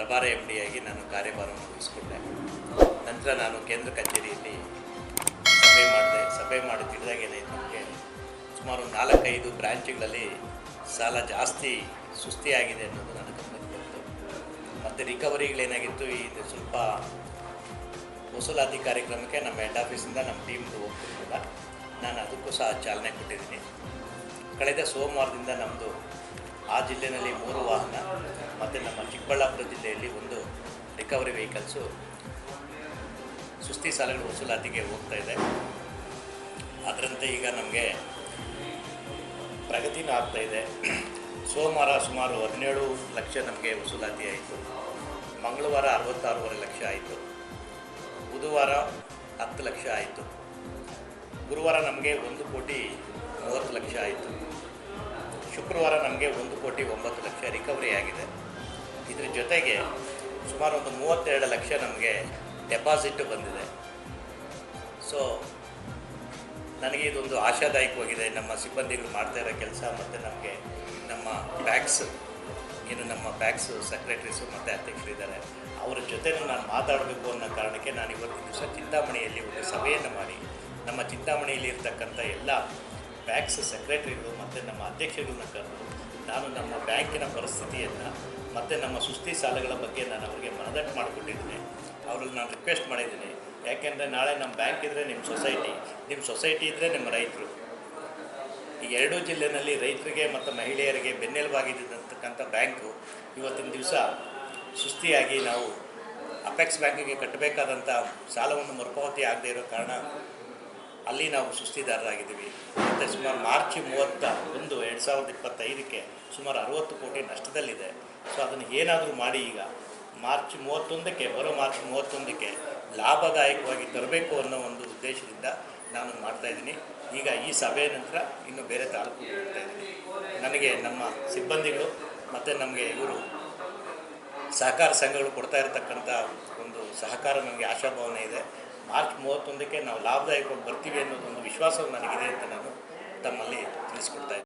ಪ್ರಭಾರ ಎಂ ಡಿಯಾಗಿ ನಾನು ಕಾರ್ಯಭಾರವನ್ನು ಮುಗಿಸ್ಕೊಂಡೆ ನಂತರ ನಾನು ಕೇಂದ್ರ ಕಚೇರಿಯಲ್ಲಿ ಸಭೆ ಮಾಡಿದೆ, ಸಭೆ ಮಾಡಿ ತಿಳಿದಾಗ ಏನಾಯಿತು ನಮಗೆ ಸುಮಾರು ನಾಲ್ಕೈದು ಬ್ರ್ಯಾಂಚ್ಗಳಲ್ಲಿ ಸಾಲ ಜಾಸ್ತಿ ಸುಸ್ತಿಯಾಗಿದೆ ಅನ್ನೋದು ನನ್ನ ಗಮನಕ್ಕೆ ಮತ್ತು ರಿಕವರಿಗಳೇನಾಗಿತ್ತು ಈ ಸ್ವಲ್ಪ ವಸೂಲಾತಿ ಕಾರ್ಯಕ್ರಮಕ್ಕೆ ನಮ್ಮ ಹೆಡ್ ಆಫೀಸಿಂದ ನಮ್ಮ ಟೀಮ್ದು ಹೋಗ್ತಿರಲಿಲ್ಲ ನಾನು ಅದಕ್ಕೂ ಸಹ ಚಾಲನೆ ಕೊಟ್ಟಿದ್ದೀನಿ. ಕಳೆದ ಸೋಮವಾರದಿಂದ ನಮ್ಮದು ಆ ಜಿಲ್ಲೆಯಲ್ಲಿ ಮೂರು ವಾಹನ ಚಿಕ್ಕಬಳ್ಳಾಪುರ ಜಿಲ್ಲೆಯಲ್ಲಿ ಒಂದು ರಿಕವರಿ ವೆಹಿಕಲ್ಸು ಸುಸ್ತಿ ಸಾಲಗಳು ವಸೂಲಾತಿಗೆ ಹೋಗ್ತಾ ಇದೆ. ಅದರಂತೆ ಈಗ ನಮಗೆ ಪ್ರಗತಿನೂ ಆಗ್ತಾ ಇದೆ. ಸೋಮವಾರ ಸುಮಾರು ಹದಿನೇಳು ಲಕ್ಷ ನಮಗೆ ವಸೂಲಾತಿ ಆಯಿತು. ಮಂಗಳವಾರ ಅರವತ್ತಾರೂವರೆ ಲಕ್ಷ ಆಯಿತು. ಬುಧವಾರ ಹತ್ತು ಲಕ್ಷ ಆಯಿತು. ಗುರುವಾರ ನಮಗೆ ಒಂದು ಕೋಟಿ ಮೂವತ್ತು ಲಕ್ಷ ಆಯಿತು. ಶುಕ್ರವಾರ ನಮಗೆ ಒಂದು ಕೋಟಿ ಒಂಬತ್ತು ಲಕ್ಷ ರಿಕವರಿ ಆಗಿದೆ. ಇದ್ರ ಜೊತೆಗೆ ಸುಮಾರು ಒಂದು ಮೂವತ್ತೆರಡು ಲಕ್ಷ ನಮಗೆ ಡೆಪಾಸಿಟ್ ಬಂದಿದೆ. ಸೊ ನನಗೆ ಇದೊಂದು ಆಶಾದಾಯಕವಾಗಿದೆ ನಮ್ಮ ಸಿಬ್ಬಂದಿಗಳು ಮಾಡ್ತಾ ಇರೋ ಕೆಲಸ ಮತ್ತು ನಮಗೆ ನಮ್ಮ ಬ್ಯಾಕ್ಸ್ ಏನು ನಮ್ಮ ಬ್ಯಾಕ್ಸ್ ಸೆಕ್ರೆಟರೀಸು ಮತ್ತು ಅಧ್ಯಕ್ಷರಿದ್ದಾರೆ ಅವರ ಜೊತೆ ನಾನು ಮಾತಾಡಬೇಕು ಅನ್ನೋ ಕಾರಣಕ್ಕೆ ನಾನು ಇವತ್ತಿನ ದಿವಸ ಚಿಂತಾಮಣಿಯಲ್ಲಿ ಒಂದು ಸಭೆಯನ್ನು ಮಾಡಿ, ನಮ್ಮ ಚಿಂತಾಮಣಿಯಲ್ಲಿ ಇರ್ತಕ್ಕಂಥ ಎಲ್ಲ ಬ್ಯಾಕ್ಸ್ ಸೆಕ್ರೆಟರಿಗಳು ಮತ್ತು ನಮ್ಮ ಅಧ್ಯಕ್ಷರುಗಳನ್ನ ಕರೆದು ನಾನು ನಮ್ಮ ಬ್ಯಾಂಕಿನ ಪರಿಸ್ಥಿತಿಯನ್ನು ಮತ್ತು ನಮ್ಮ ಸುಸ್ತಿ ಸಾಲಗಳ ಬಗ್ಗೆ ನಾನು ಅವರಿಗೆ ಮನದಟ್ಟು ಮಾಡಿಕೊಟ್ಟಿದ್ದೀನಿ. ಅವ್ರಿಗೆ ನಾನು ರಿಕ್ವೆಸ್ಟ್ ಮಾಡಿದ್ದೀನಿ. ಯಾಕೆಂದರೆ ನಾಳೆ ನಮ್ಮ ಬ್ಯಾಂಕ್ ಇದ್ದರೆ ನಿಮ್ಮ ಸೊಸೈಟಿ ನಿಮ್ಮ ಸೊಸೈಟಿ ಇದ್ದರೆ ನಿಮ್ಮ ರೈತರು. ಈ ಎರಡೂ ಜಿಲ್ಲೆಯಲ್ಲಿ ರೈತರಿಗೆ ಮತ್ತು ಮಹಿಳೆಯರಿಗೆ ಬೆನ್ನೆಲುಬಾಗಿದ್ದಂತಕ್ಕಂಥ ಬ್ಯಾಂಕು ಇವತ್ತಿನ ದಿವಸ ಸುಸ್ತಿಯಾಗಿ ನಾವು ಅಪೆಕ್ಸ್ ಬ್ಯಾಂಕಿಗೆ ಕಟ್ಟಬೇಕಾದಂಥ ಸಾಲವನ್ನು ಮರುಪಾವತಿ ಆಗದೇ ಇರೋ ಕಾರಣ ಅಲ್ಲಿ ನಾವು ಸುಸ್ತಿದಾರರಾಗಿದ್ದೀವಿ ಮತ್ತು ಸುಮಾರು ಮಾರ್ಚ್ ಮೂವತ್ತ ಒಂದು ಎರಡು ಸಾವಿರದ ಇಪ್ಪತ್ತೈದಕ್ಕೆ ಸುಮಾರು ಅರುವತ್ತು ಕೋಟಿ ನಷ್ಟದಲ್ಲಿದೆ. ಸೊ ಅದನ್ನು ಏನಾದರೂ ಮಾಡಿ ಈಗ ಮಾರ್ಚ್ ಮೂವತ್ತೊಂದಕ್ಕೆ, ಬರೋ ಮಾರ್ಚ್ ಮೂವತ್ತೊಂದಕ್ಕೆ ಲಾಭದಾಯಕವಾಗಿ ತರಬೇಕು ಅನ್ನೋ ಒಂದು ಉದ್ದೇಶದಿಂದ ನಾನು ಮಾಡ್ತಾಯಿದ್ದೀನಿ ಈಗ ಈ ಸಭೆಯ ನಂತರ ಇನ್ನು ಬೇರೆ ತಾಲೂಕು ಹೋಗ್ತಾ ಇದ್ದೀನಿ. ನನಗೆ ನಮ್ಮ ಸಿಬ್ಬಂದಿಗಳು ಮತ್ತು ನಮಗೆ ಇವರು ಸಹಕಾರ ಸಂಘಗಳು ಕೊಡ್ತಾ ಇರತಕ್ಕಂಥ ಒಂದು ಸಹಕಾರ ನನಗೆ ಆಶಾಭಾವನೆ ಇದೆ. ಮಾರ್ಚ್ ಮೂವತ್ತೊಂದಕ್ಕೆ ನಾವು ಲಾಭದಾಯಕವಾಗಿ ಬರ್ತೀವಿ ಅನ್ನೋದೊಂದು ವಿಶ್ವಾಸ ನನಗಿದೆ ಅಂತ ನಾನು ತಮ್ಮಲ್ಲಿ ತಿಳಿಸ್ಕೊಡ್ತಾ